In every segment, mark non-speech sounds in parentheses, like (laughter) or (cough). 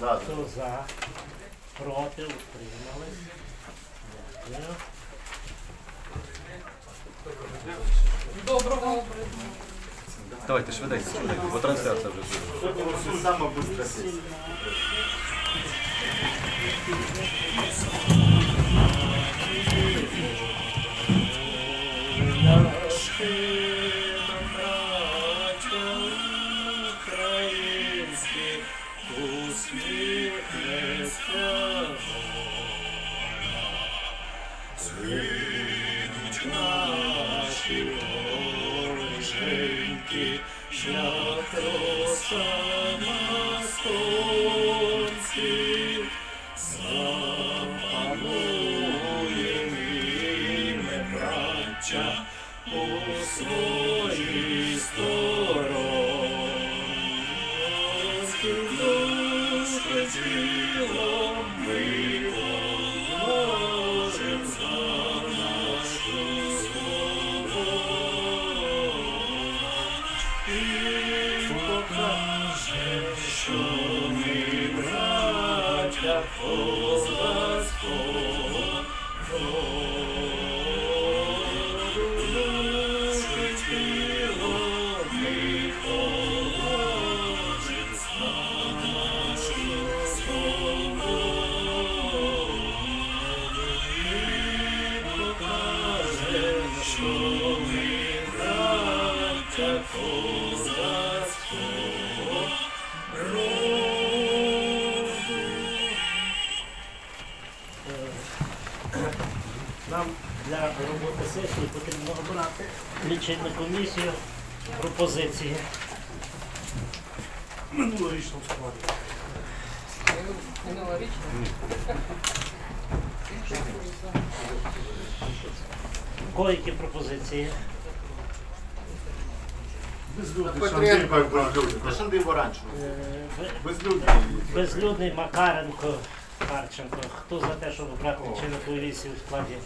Да, Хто за? Проти? Утримались? Дякую. Доброго. Давайте швиденько, швиденько, бо трансляція вже буде. Сьогодні у нас саме лічильну комісію пропозиції. Складі. Минулорічно. У кого які пропозиції? Петренко безлюдний. Та. Е, Безлюдний. Безлюдний Макаренко, Харченко. Хто за те, щоб обрати лічильну комісію у складі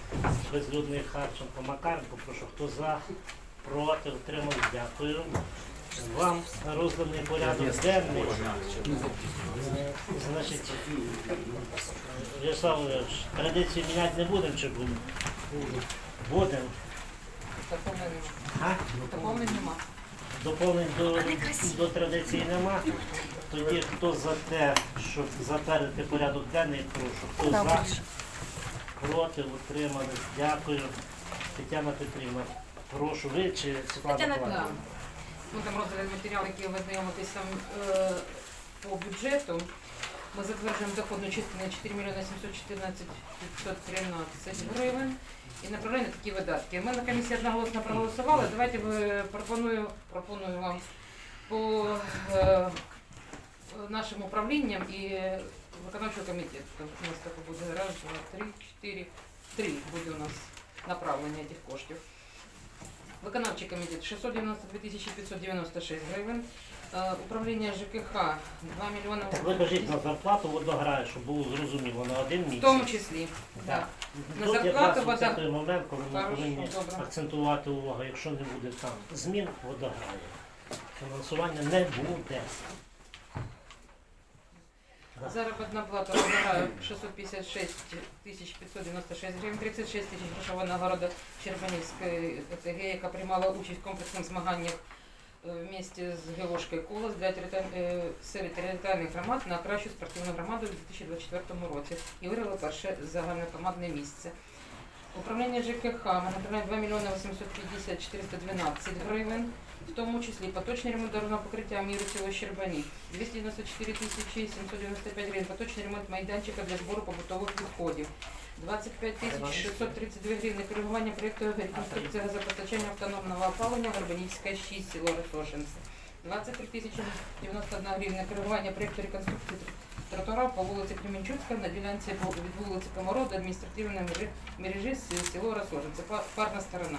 безлюдний Харченко, Макаренко? Прошу, хто за, проти, утримали, дякую. Вам розданий порядок денний. Значить, Вячеслав Володимирович, традицію міняти не будемо чи будемо? Будемо. Нема. Доповнень до, до традиції нема. Тоді хто за те, щоб затвердити порядок денний, прошу. Хто за, проти, утримались. Дякую. Тетяна Петрівна, прошу. Ви чи Світлана Тетяна Миколаївна? Ми там роздали матеріал, який ви знайомитесь там е, по бюджету. Ми затверджуємо доходну частину 4 мільйони 714 513 гривень і направляємо на такі видатки. Ми на комісії одноголосно проголосували. Давайте ви пропоную, пропоную вам по е, нашим управлінням і виконавчого комітету. У нас так буде раз, два, три, чотири, три буде у нас направлення цих коштів. Виконавчий комітет 692 тисячі 596 гривень. Е, Управління ЖКХ 2 мільйони ви кажіть на зарплату водограю, щоб було зрозуміло на один в місяць. тому числі. Так. На Тут зарплату якраз вода. це той момент, коли ми Хорошо, повинні добре. акцентувати увагу, якщо не буде там змін, водограю. Фінансування не буде. Заробітна плата вимагає 656 тисяч 596 гривень, 36 тисяч грошова нагорода Щербанівської ОТГ, яка приймала участь в комплексних змаганнях е, в місті з ГОшкою «Колос» для серед територіальних громад на кращу спортивну громаду у 2024 році і виграла перше загальнокомандне місце. Управління ЖКХ ми направляємо 2 мільйони 850 412 гривень, в тому числі поточний ремонт дорожнього покриття міру село Щербані, 294 тисячі 795 гривень, поточний ремонт майданчика для збору побутових відходів, 25 тисяч 632 гривень, коригування проєкту реконструкції газопостачання автономного опалення Горбанівська 6, село Росошинце, 23 тисячі 91 гривня, коригування проєкту реконструкції тротуара по вулиці Кременчуцька на ділянці від вулиці Комарова до адміністративної мережі, мережі село Росошинце, парна сторона.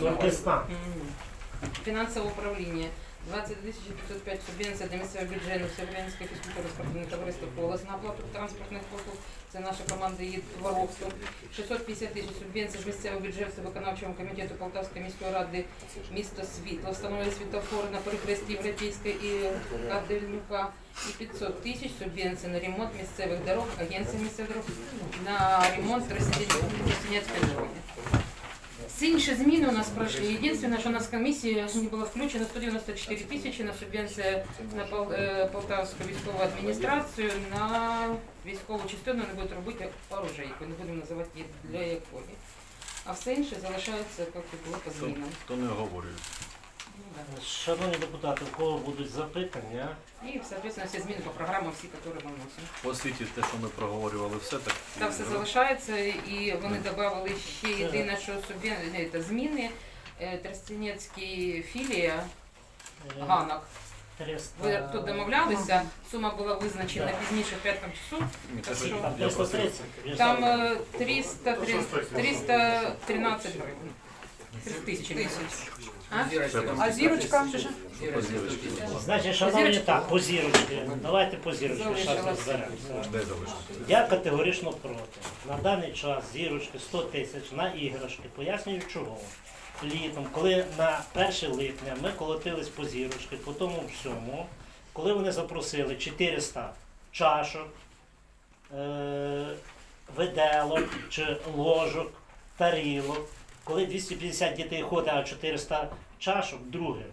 Туркестан. Фінансове управління. 20 505 субвенція для місцевого бюджету Всеукраїнське фізкультурно-спортивне товариство «Колос» на оплату транспортних послуг, це наша команда її Воровську. 650 тисяч субвенцій з місцевого бюджету виконавчого комітету Полтавської міської ради місто Світло, встановлює світофори на перехресті Європейської і Кадельнюка. І 500 тисяч субвенцій на ремонт місцевих дорог, агенції місцевих дорог, на ремонт Росіянської дороги. Все інші зміни у нас пройшли. Єдине, що у нас в комісії не було включено 194 тисячі на субвенція на Пол- е, Полтавську військову адміністрацію на військову частину не будуть робити оружейку, не будемо називати її для якої. А все інше залишається, як і було по змінам. то не говорю. Ну. Шановні депутати, у кого будуть запитання? І, соответственно, всі зміни по програмам, всі, які ми вносимо. По освіті те, що ми проговорювали, все так. Там все залишається, і вони додали ще єдине, що субвен... це зміни. Е, Тростянецький філія Е, Ганок. Ви тут домовлялися, сума була визначена Так. пізніше в п'ятому часу. Що? Там я просто- 330. я ж Там знаю. е, 300, 313 гривень. 3 тисячі. А? А зірочка? Значить, шановні, так, по зірочки. Давайте по зірочки зараз розберемося. Я категорично проти. На даний час зірочки 100 тисяч на іграшки. Пояснюю чого. Літом, коли на 1 липня ми колотились по зірочки, по тому всьому, коли вони запросили 400 чашок, е- виделок чи ложок, тарілок, коли 250 дітей ходить, а 400 чашок, друге.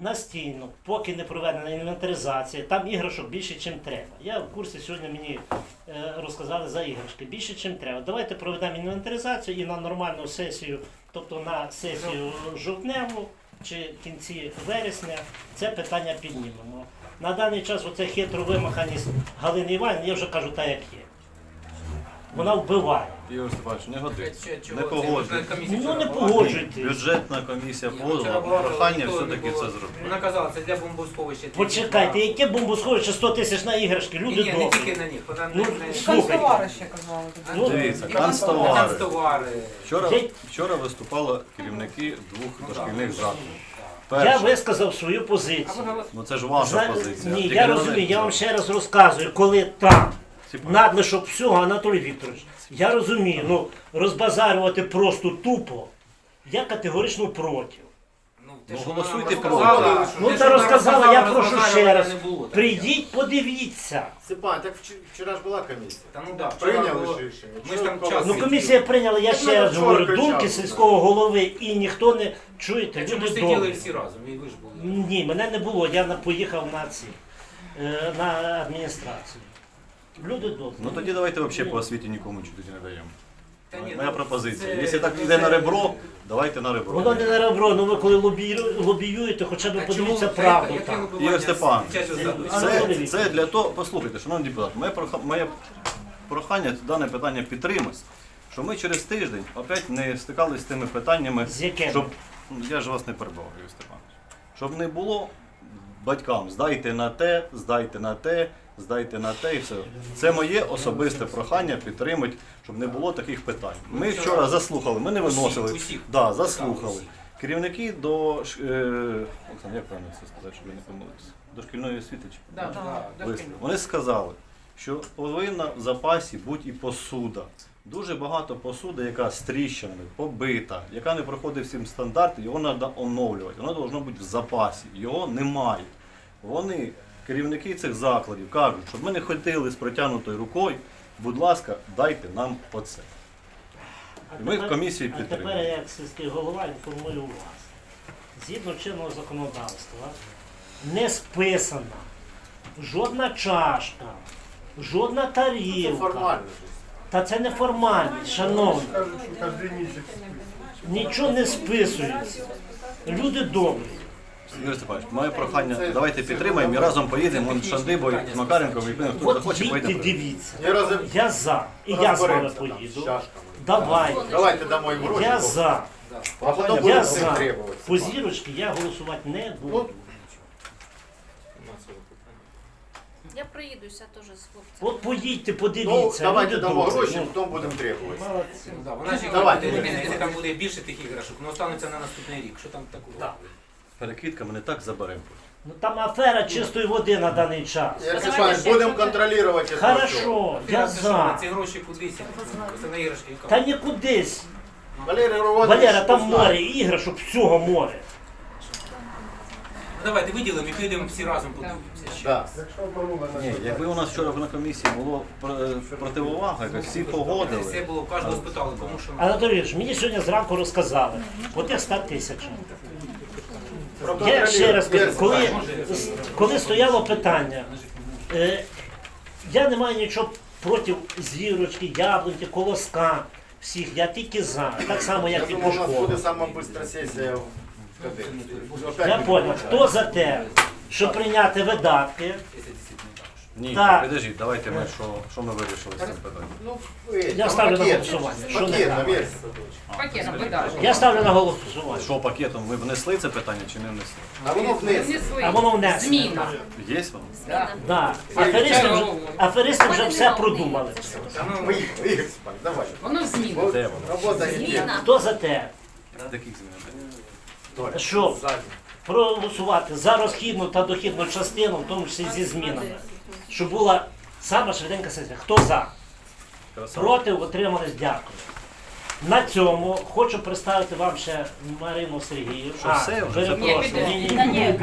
Настійно, поки не проведена інвентаризація, там іграшок більше, ніж треба. Я в курсі сьогодні мені е, розказали за іграшки більше, ніж треба. Давайте проведемо інвентаризацію і на нормальну сесію, тобто на сесію жовтневу чи кінці вересня, це питання піднімемо. На даний час оце хитро вимаханість Галини Іванівни, я вже кажу так, як є. Вона вбиває. Ігор Степанович, не годиться. Не погоджується. Ну не погоджуйтесь. Бюджетна комісія подала прохання все-таки це зробити. Вона казала, це для бомбосховища. Почекайте, яке бомбосховище 100 тисяч на іграшки, люди ні, не добрі. тільки на них. Вона Ну, слухайте. Канцтовари ще казали. Ну, Дивіться, канцтовари. Канцтовари. Вчора, Я- вчора виступали керівники двох Ну, дошкільних закладів. Я Перше, висказав свою позицію. ну це ж ваша позиція. Ні, Тільки я не розумію, я вам ще раз розказую, коли там надлишок всього, Анатолій Вікторович, я розумію, ну розбазарювати просто тупо, я категорично проти. Ну, Ну, голосуйте проти. Ну, та розказала, я прошу ще раз. Прийдіть, подивіться. Степан, так вч- вчора ж була комісія. Та ну да, вчора Прийняли було- ж рішення. Ми ж там час Ну комісія прийняла, я ще раз говорю, думки сільського голови і ніхто не чуєте, ми люди сиділи добрі. всі разом, і ви ж були. Ні, мене не було, я на- поїхав на ці, е, на адміністрацію. Люди добрі. Ну тоді давайте взагалі по освіті нікому чути не даємо. Та ні, Моя ну, пропозиція. це- Якщо так ну, йде це- на ребро, давайте на ребро. Воно не на ребро, ну ви коли лобію- лобіюєте, хоча б А подивіться чому- правду там. Ігор Степан, задумки? А, Це, це для того, послухайте, шановні депутати, моє, проха- моє прохання дане питання підтримати, що ми через тиждень опять не стикалися з тими питаннями, З якими? щоб ну, я ж вас не перебував, Ігор Степанович. Щоб не було батькам здайте на те, здайте на те, здайте на те і все. Це моє особисте прохання підтримати, щоб не було таких питань. Ми вчора заслухали, ми не виносили. Усіх, усіх. Да, заслухали. Керівники до ш- е, Оксана, як правильно це сказати, щоб я не помилився? До шкільної освіти чи Да, да, да, Вислів. Вони сказали, що повинна в запасі бути і посуда. Дуже багато посуди, яка з тріщинами, побита, яка не проходить всім стандарти, його треба оновлювати. Воно повинно бути в запасі. Його немає. Вони, керівники цих закладів, кажуть, щоб ми не ходили з протягнутою рукою, будь ласка, дайте нам оце. А І ми в комісії А тепер підтримуємо. я як сільський голова інформую вас. Згідно чинного законодавства, не списана жодна чашка, жодна Це тарілка. Та це не формальність, шановні. Нічого не списується. Люди добрі. Ігор Степанович, моє прохання, давайте підтримаємо і разом поїдемо вон з Шандибою, з Макаренком, і хто От захоче, їдьте, поїдемо. дивіться. Я розум- Я за. І я з вами розберемося з поїду. чашками. Давайте. Давайте дамо їм гроші. Я за. А потім Я будемо за. требувати. По зірочки я голосувати не буду. Я проїдуся теж з хлопцями. От поїдьте, Ну, подивіться. давайте люди дамо добрі, гроші, ну. потім будемо требувати. Молодці. Да, вона ж Давайте. Давайте. якщо там буде більше тих іграшок, ну останеться на наступний рік. Що там такого? Так. Перекидка мене так заберемо. Ну там афера чистої води на даний час. Якщо Давайте ще будемо контролювати. якщо що. Хорошо, я що, за. ці гроші кудись. Це на іграшки. Та нікудись. Валерій Валера, там море іграшок, всього море. Ну, давайте виділимо і підемо всі разом подивимося. ще. Ні, якби у нас вчора на комісії було пр- противовага, якось всі Все погодили. було, кожного спитали, кому що. Анатолій, мені сьогодні зранку розказали, от я 100 тисяч. Я ще раз кажу, коли, коли стояло питання, е, я не маю нічого проти зірочки, яблуньки, колоска, всіх, я тільки за. Так само, Я як і думаю, у нас буде сама бистра сесія в Я понял, хто за те, щоб прийняти видатки, Ні, Так. підождіть, давайте ми що, що ми вирішили з цим питанням. Ну, Я ставлю на пакет. голосування. Що не Пакет, так? наверх. Пакетом видали. я ставлю на голосування. Що пакетом ви внесли це питання чи не внесли? А воно внесено. А воно внесено. Зміна. Є воно? Да. Да. Аферисти вже, аферисти вже все продумали. Ну, давай. Воно в зміну. Де воно? Робота йде. Хто за те, Таких змін. Щоб проголосувати за розхідну та дохідну частину, в тому числі зі змінами, щоб була сама швиденька сесія. Хто за? Красава. Проти утримались, дякую. На цьому хочу представити вам ще Марину Сергіївну. Що, все вже? перепрошую. Ні, Ні, ні.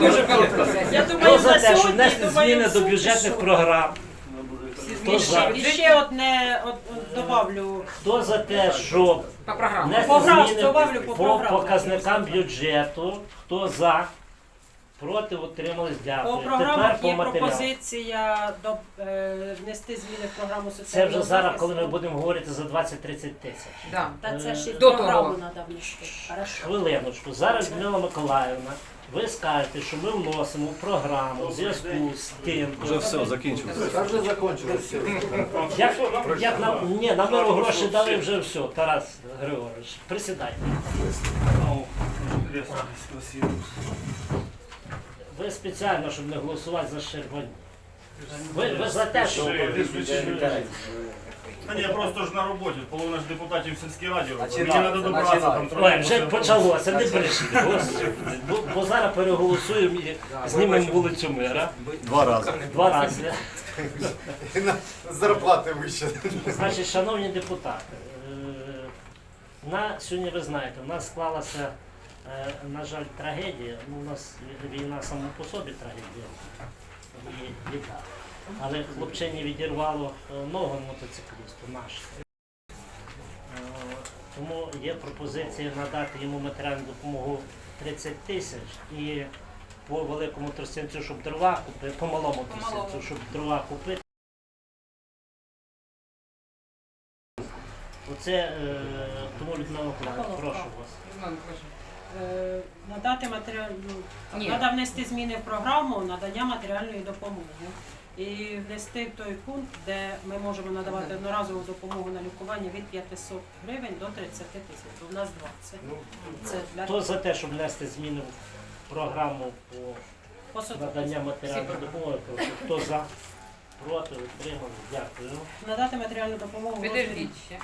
Дуже коротко. Я Хто думаю, за на те, що сьогодні внести думаю, зміни до бюджетних програм? Хто за? І ще одне от, от, добавлю. Хто за те, щоб По програмі. внести Програм, зміни по по програмам. показникам бюджету? Хто за? Проти утримались, дякую. По Тепер програмах по є матеріалу. пропозиція до, е, внести зміни в програму Це вже зараз, захисту. коли ми будемо говорити за 20-30 тисяч. Да. Та це і До програму того. треба внести. Хорошо. Хвилиночку. Зараз Людмила Миколаївна, ви скажете, що ми вносимо в програму в зв'язку з тим, Вже все, закінчилося. Та вже закончилось. як, як нам, ні, нам миру гроші дали вже все, Тарас Григорович. Присідайте. Ви спеціально, щоб не голосувати за Щербані. Ви, ви за те, що Та ні, я просто ж на роботі, половина ж депутатів в сільській раді робить. Мені треба добратися там Ой, вже почалося, не брешіть, господи. Бо, бо зараз переголосуємо і знімемо вулицю мира. Два рази. Два рази. Зарплати вище. Значить, шановні депутати, е, на сьогодні ви знаєте, у нас склалася, е, на жаль, трагедія. Ну, у нас війна сама по собі трагедія. І біда. Але хлопчині відірвало е, ногу мотоциклісту наш. Е, Тому є пропозиція надати йому матеріальну допомогу 30 тисяч і по великому тростянцю, щоб дрова купити, по малому тростянцю, щоб дрова купити. Оце е, тому Людмила Миколаївна, прошу вас. Е, Надати матеріальну, треба внести зміни в програму надання матеріальної допомоги. І внести в той пункт, де ми можемо надавати одноразову допомогу на лікування від 500 гривень до 30 тисяч. У нас 20. Це для Хто за те, щоб внести зміни в програму по надання матеріальної допомоги? Прошу. Хто за? Проти, утримали. Дякую. надати матеріальну допомогу. Підождіть ще.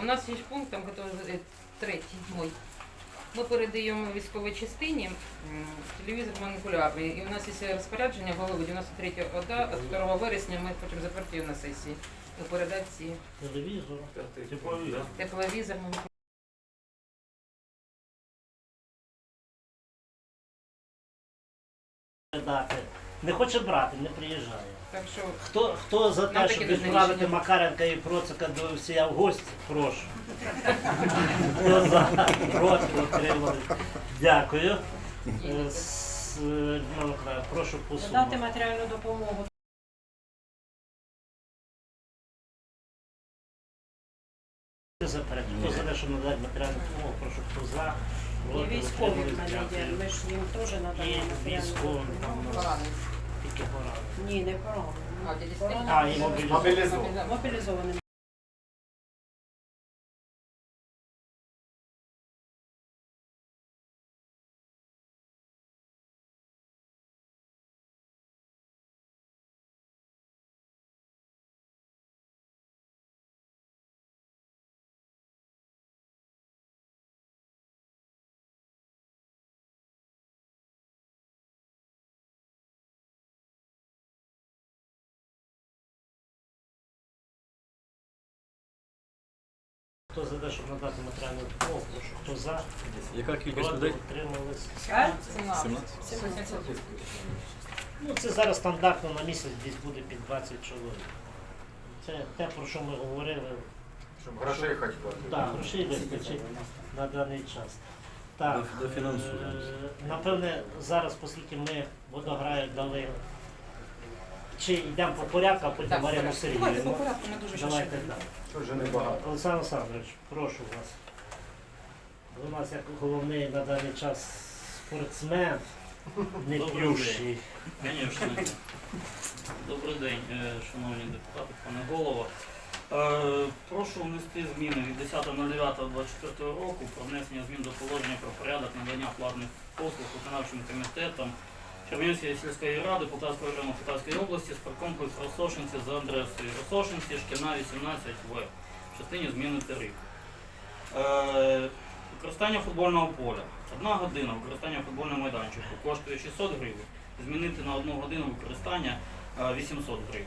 У нас є пункт, там, який, третій мой. Ми передаємо військовій частині телевізор маніпулярний. І у нас є розпорядження голови 93 ОДА від 2 вересня. Ми хочемо затвердити його на сесії. І передати ці Телевізор. Теплові. тепловізор. маніпулярний. Не хоче брати, не приїжджає. Так що Хто, хто за те, Нам щоб таке відправити. Макаренка і Процика до всія в гості? Прошу. Хто за? Проти, утримали. Дякую. Е, с- е, Людмила Миколаївна, прошу по Надати матеріальну допомогу Заперечую. Хто за те, щоб надати матеріальну допомогу, прошу хто за. і Проти, в є. Ми ж їм теж І надаємо матеріальну військовим допомогу. там у нас поранений. Тільки поранений. Ні, не поранений. А, мобілізований. Поранено. Хто за те, щоб надати матеріальну допомогу, прошу. Хто за, Яка кількість проти, людей? утримались. 17? Ну, це зараз стандартно на місяць десь буде під 20 чоловік. Це те, про що ми говорили. Щоб грошей хоч платити. Так, грошей вистачить на даний час. Так, До- дофінансуємо. е, напевне, зараз, оскільки ми водограю дали, чи йдемо по порядку, а потім Так, Марину порядку. Давайте по порядку, ми дуже Давайте щасливі. так. Тут небагато. Олександр Олександрович, прошу вас. Ви у нас як головний на даний час спортсмен, не Добрий п'ющий. Звісно. Добрий день, е, шановні депутати, пане голово. Е, Прошу внести зміни від 10.09.24 року про внесення змін до положення про порядок надання платних послуг виконавчим комітетом Чернівської сільської ради Полтавського району Полтавської області спорткомплекс Росошинці за адресою Росошинці, шкільна 18В в частині зміни тарифу. Е, Використання футбольного поля. Одна година використання футбольного майданчику коштує 600 гривень. Змінити на одну годину використання е, 800 гривень.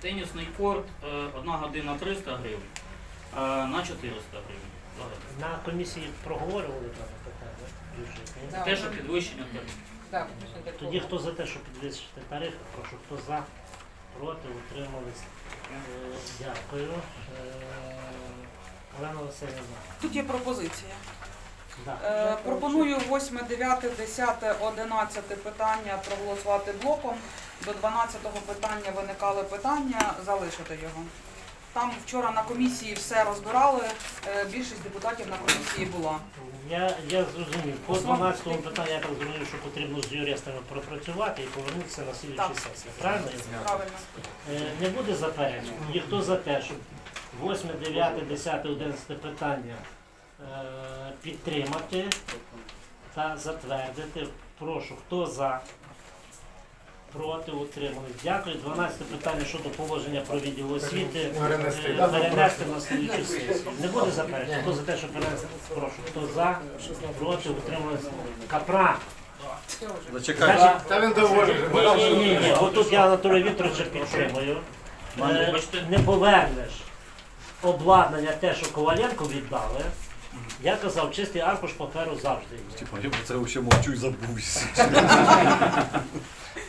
Тенісний корт е, одна година 300 гривень е, на 400 гривень. На комісії проговорювали дане питання. Те, що підвищення тарифу. Так. Тоді хто за те, щоб підвищити тарифи, прошу, хто за, проти, утримались. Е, Дякую. Е, Олена Васильівна. Тут є пропозиція. Да. Е, пропоную 8, 9, 10, 11 питання проголосувати блоком. До 12 питання виникали питання, залишити його. Там вчора на комісії все розбирали, е, більшість депутатів на комісії була. Я, я зрозумів. По Основ- 12 питанню я так зрозумів, що потрібно з юристами пропрацювати і повернутися на слідчій Так. сесії. Правильно? Правильно. Е, Не буде заперечень. І хто за те, щоб 8, 9, 10, 11 питання е, підтримати та затвердити. Прошу, хто за? Проти утримались. Дякую. 12 питання щодо положення про відділ освіти. Перенести, е? Перенести на слідчу сесію. Не буде заперечень. Хто за те, щоб перенести? Прошу. Хто за? Проти утримались. Капра. Зачекайте. Значить, Та він доволі. ні, ні, ні, ні. Отут я Анатолія Вікторовича підтримую. Е. Не повернеш обладнання те, що Коваленко віддали. Я казав, чистий аркуш паперу завжди є. Типа, я про це взагалі мовчу і забувся.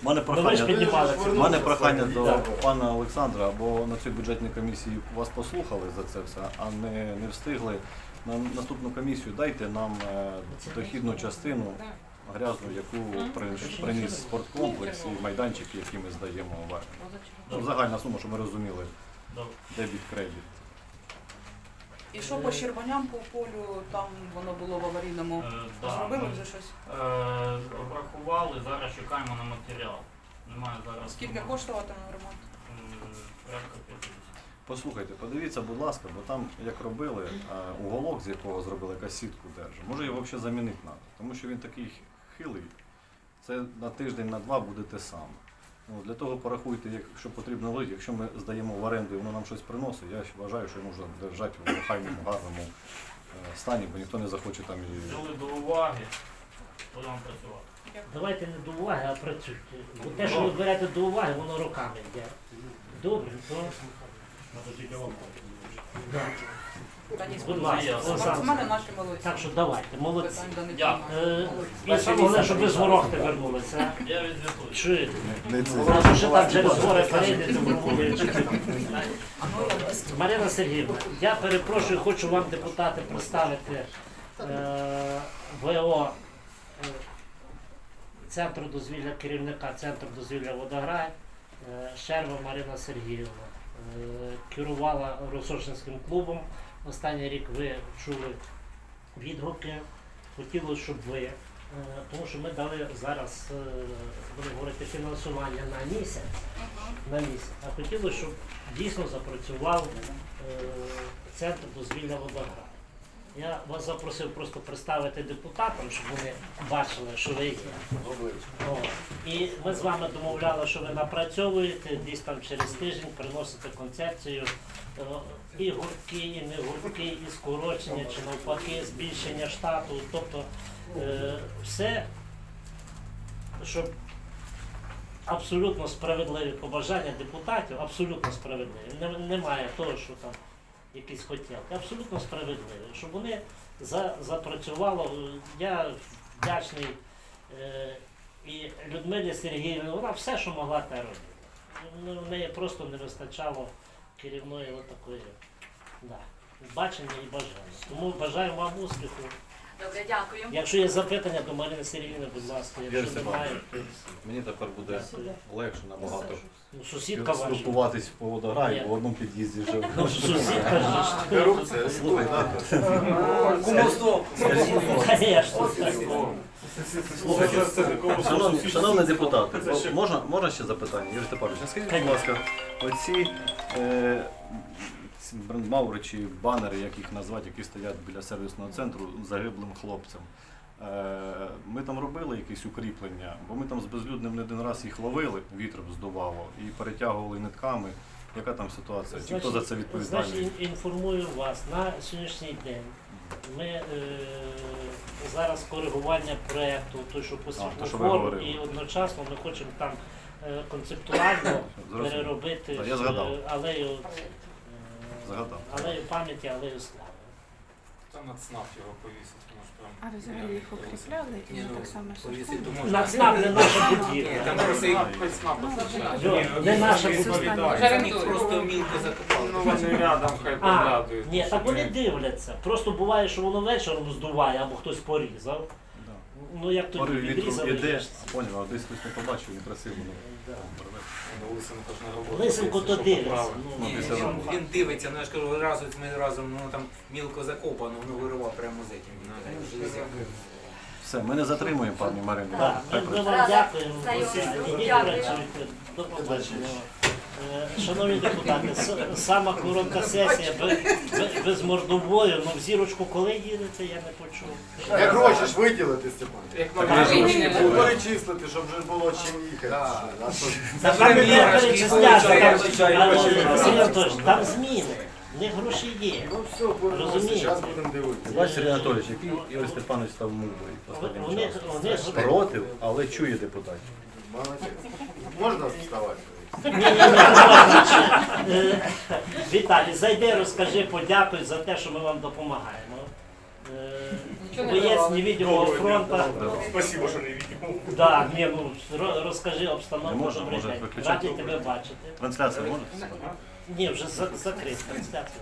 У мене Ну, ж прохання, піднімали мене прохання до Да. пана Олександра, бо на цій бюджетній комісії вас послухали за це все, а не, не встигли. На наступну комісію дайте нам е, дохідну частину грязну, яку при- приніс спорткомплекс і майданчики, які ми здаємо в оренду. Щоб загальна сума, щоб ми розуміли, Добре. дебіт кредит. І що по Щербаням по полю, там воно було в аварійному. Е, да, Зробили ми, вже щось? е, Обрахували, зараз чекаємо на матеріал. Немає зараз. Скільки суми. коштуватиме ремонт? М, Порядка 50. Послухайте, подивіться, будь ласка, бо там, як робили, е, уголок, з якого зробили якась сітку держи, може його взагалі замінити треба, тому що він такий хилий. Це на тиждень, на два буде те саме. Для того порахуйте, якщо потрібно лить, якщо ми здаємо в оренду і воно нам щось приносить, я вважаю, що його можна держати в охайному, гарному е, стані, бо ніхто не захоче там і. Взяли до уваги, будемо працювати. Давайте не до уваги, а працюйте. Бо те, що ви берете до уваги, воно роками йде. Добре, то да. Та ні, Будь ласка, спортсмени наші молодці. так що давайте, молодці. Питань до них Дякую. немає. Е, І саме головне, щоб ви з ворогти вернулися. Я відзвітую. Чуєте? Не це. Зразу ще так через гори перейдете в Румунію. А ну я без. Марина Сергіївна, я перепрошую, хочу вам, депутати, представити е, ВО е, Центру дозвілля керівника Центру дозвілля Водограй, е, Щерва Марина Сергіївна. Е, керувала Росошинським клубом. Останній рік ви чули відгуки. Хотілося, щоб ви, е, тому що ми дали зараз, е, будемо говорити, фінансування на місяць. На місяць. А хотілося, щоб дійсно запрацював е, центр дозвілля Водограй. Я вас запросив просто представити депутатам, щоб вони бачили, що ви є. О, І ми з вами домовляли, що ви напрацьовуєте, десь там через тиждень приносите концепцію і гуртки, і не гуртки, і скорочення, чи навпаки, збільшення штату. Тобто е, все, щоб абсолютно справедливі побажання депутатів, абсолютно справедливі. Немає того, що там якісь хотілки, абсолютно справедливі, щоб вони за, запрацювало. Я вдячний е, і Людмилі Сергіївні, вона все, що могла, те робила. Ну, В неї просто не вистачало керівної отакої да, бачення і бажання. Тому бажаю вам успіху. Добре, дякую. Якщо є запитання то Марина Сергійовна, будь ласка, якщо немає, Степанович. то Мені тепер буде легше набагато ну, сусідка ваша. спілкуватись по водограю, Ні. бо в одному під'їзді живу. Ну, сусідка ж. Корупція, слухай, надо. Кумовство. Звісно. Шановні, шановні депутати, о, можна, можна ще запитання? Юрій Степанович, а скажіть, будь ласка, оці е, ці брендмаури чи банери, як їх назвати, які стоять біля сервісного центру загиблим хлопцям. Е, ми там робили якісь укріплення, бо ми там з безлюдним не один раз їх ловили, вітром здувало, і перетягували нитками. Яка там ситуація? Чи хто за це відповідальний? Значить, інформую вас на сьогоднішній день. Ми е, зараз коригування проєкту, той, що по то, що ви світлофору, говорили. і одночасно ми хочемо там е, концептуально (coughs) Зрозумів. переробити Так, я е, алею, е, Згадав. алею пам'яті, алею слави. Там СНАП його повісить, тому що там... А ви взагалі їх укріпляли і Ні, ну, так само повісить, то шашками? можна. На не наша будівля. там просто їх Хоч СНАП послухай. Не наша будівля. останнє. Вони просто мілко закопали. Ну вони рядом хай А, поглядують. ні, так вони дивляться. Просто буває, що воно вечором здуває або хтось порізав. Ну як тоді Порив вітру іде, поняв, а десь хтось не побачив, не красиво. Ну. Ну, Лисенко ж. Лисенко то дивиться. Ну, Ні, він, він дивиться, ну я ж кажу, разу ми разом, ну там мілко закопано, воно вирував прямо з этим. Все, ми не затримуємо пані Марину. Так, ми, вам дякуємо. Знайомі. Ідіть працюйте. До побачення. Е, Шановні депутати, сама коротка сесія без, без, мордовою, ну в зірочку коли їдете, я не почув. Як гроші ж виділити, Степан? Як не було. перечислити, щоб вже було чим їхати. Та там не прем'єрочки, перечисляти, там, Анатолійович, зміни, в них гроші є. Ну все, Розумієте. зараз будемо дивитися. Бачиш, Сергій Анатолійович, який Ігор Степанович став мудрий останнім часом. вони, Проти, але чує депутатів. Можна вставати? Віталій, зайди, розкажи, подякуй за те, що ми вам допомагаємо. Е, Боєць невідомого фронту. Спасибо, що не відео. Да, ні, ну, ро- розкажи обстановку. добрий може день. виключати? Раді тебе бачити. Трансляція може? Ні, вже за- закрита трансляція.